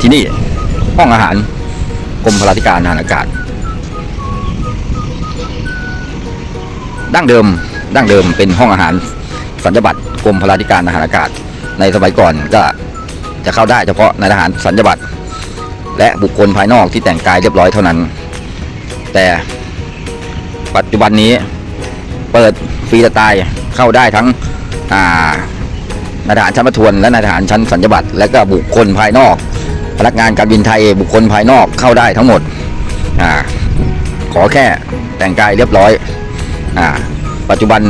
ที่นี่ ห้องอาหารกรมพลาธิการทหารอากาศ ดั้งเดิม ดั้งเดิมเป็นห้องอาหารสัญญบัตรกรมพลาธิการทหารอากาศ ในสมัยก่อนก็จะเข้าได้เฉพาะนายทหารสัญญบัตรและบุคคลภายนอกที่แต่งกายเรียบร้อยเท่านั้น แต่ปัจจุบันนี้เปิดฟรีสไตล์เข้าได้ทั้งนายทหารชั้นประทวนและนายทหารชั้นสัญญบัตรและก็บุคคลภายนอก พนักงานการบินไทยบุคคลภายนอกเข้าได้ทั้งหมดอ่าขอแค่แต่งกายเรียบร้อยอ่าปัจจุบัน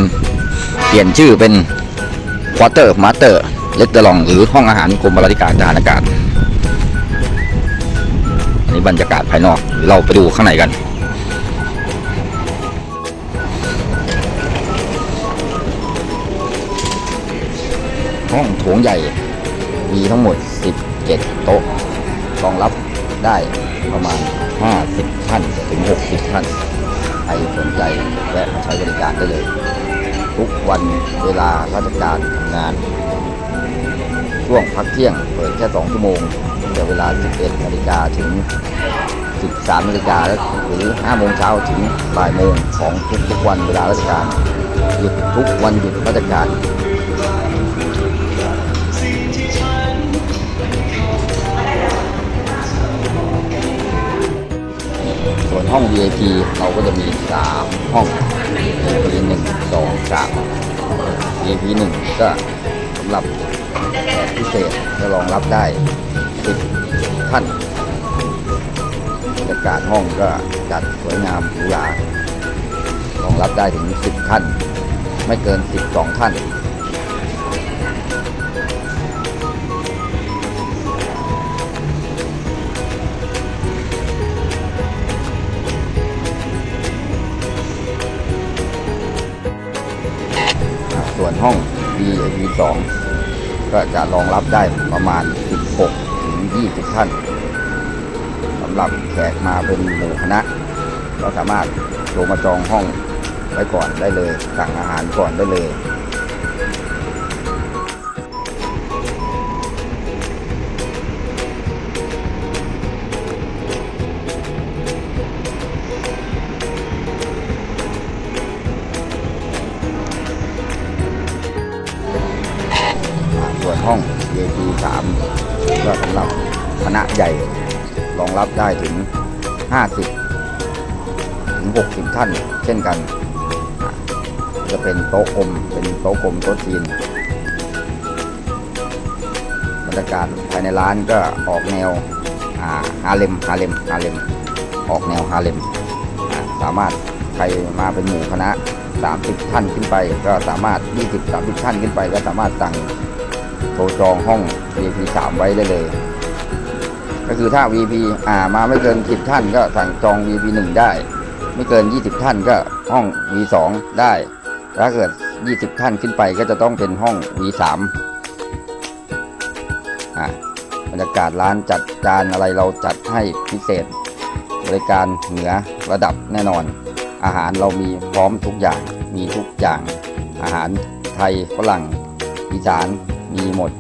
เปลี่ยนชื่อเป็นควอเตอร์มาสเตอร์เลตเตอร์ลองหรือห้องอาหารกรมบริการทหารอากาศอันนี้บรรยากาศภายนอกเดี๋ยวเราไปดูข้างในกันห้องโถงใหญ่ มีทั้งหมด 17 โต๊ะ รองรับได้ประมาณ 50 ท่านถึง 60 ท่าน ใครสนใจแวะมาใช้บริการได้เลย ทุกวันเวลาราชการทำงาน ช่วงพักเที่ยงเปิดแค่ 2 ชั่วโมงตั้งแต่เวลา 11นาฬิกาถึง 13นาฬิกาหรือ5โมงเช้าถึงบ่ายโมงของทุกๆวันเวลาราชการหยุดทุกวันหยุดราชการ ห้อง VIP เราก็จะมี 3 ห้อง VIP 1 2 3 VIP 1ก็สำหรับแขกพิเศษจะรองรับได้ 10 ท่านบรรยากาศห้องก็จัดสวยงามหรูหรารองรับได้ถึง 10 ท่าน ไม่เกิน 12 ท่าน วนห้อง VIP 2ก็จะรองรับได้ประมาณ 16 ถึง 20 ท่านสำหรับแขกมาเป็นหมู่คณะ ก็สามารถโทรมาจองห้องไว้ก่อนได้เลย สั่งอาหารก่อนได้เลย ส่วนห้อง VIP 3ก็สำหรับคณะใหญ่รองรับได้ถึง 50 ถึง 60 ท่าน เช่นกัน จะเป็นโต๊ะกลมเป็นโต๊ะกลมโต๊ะจีนบรรยากาศภายในร้านก็ออกแนวอาฮาเลมฮาเลมฮาเลมออกแนวฮาเลมสามารถใครมาเป็นหมู่คณะ 30 ท่านขึ้นไป ก็สามารถ 20-30 ท่านขึ้นไป ก็สามารถสั่ง รจองห้อง VIP 3 ไว้ได้เลย ก็คือถ้า VIP อ่ามาไม่เกิน 10 ท่านก็สั่งจอง VIP 1 ได้ ไม่เกิน 20 ท่านก็ห้อง V 2 ได้ถ้าเกิด 20 ท่านขึ้นไปก็จะต้องเป็นห้อง V 3 อ่าบรรยากาศร้านจัดจานอะไรเราจัดให้พิเศษ บริการเหนือระดับแน่นอน อาหารเรามีพร้อมทุกอย่างมีทุกอย่าง อาหารไทยฝรั่งอีสาน มีหมด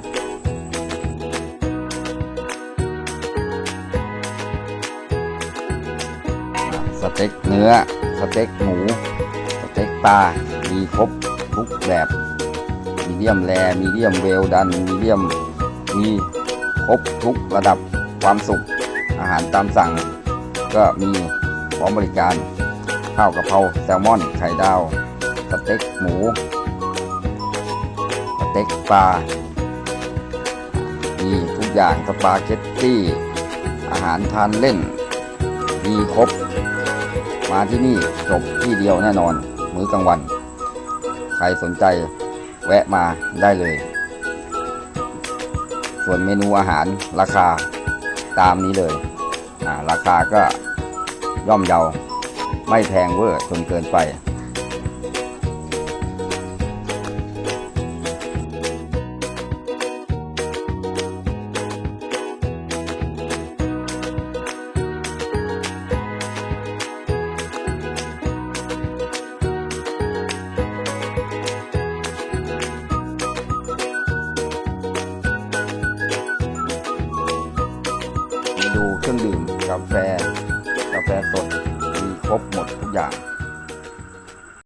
สเต็กเนื้อ สเต็กหมู สเต็กปลา มีครบทุกแบบ มีเดียมแรมีเดียมเวลดัน มีเดียม มีครบทุกระดับความสุข อาหารตามสั่ง ก็มีพร้อมบริการ ข้าวกะเพราแซลมอน ไข่ดาว สเต็กหมู กปลามีทุกอย่างสปาเกตตี้ อาหารทานเล่น มีครบ มาที่นี่จบที่เดียวแน่นอน มื้อกลางวัน ใครสนใจแวะมาได้เลย ส่วนเมนูอาหารราคาตามนี้เลยราคาก็ย่อมเยา ไม่แพงเวอร์จนเกินไป รื่องดื่มกาแฟ กาแฟสดมีครบหมดทุกอย่าง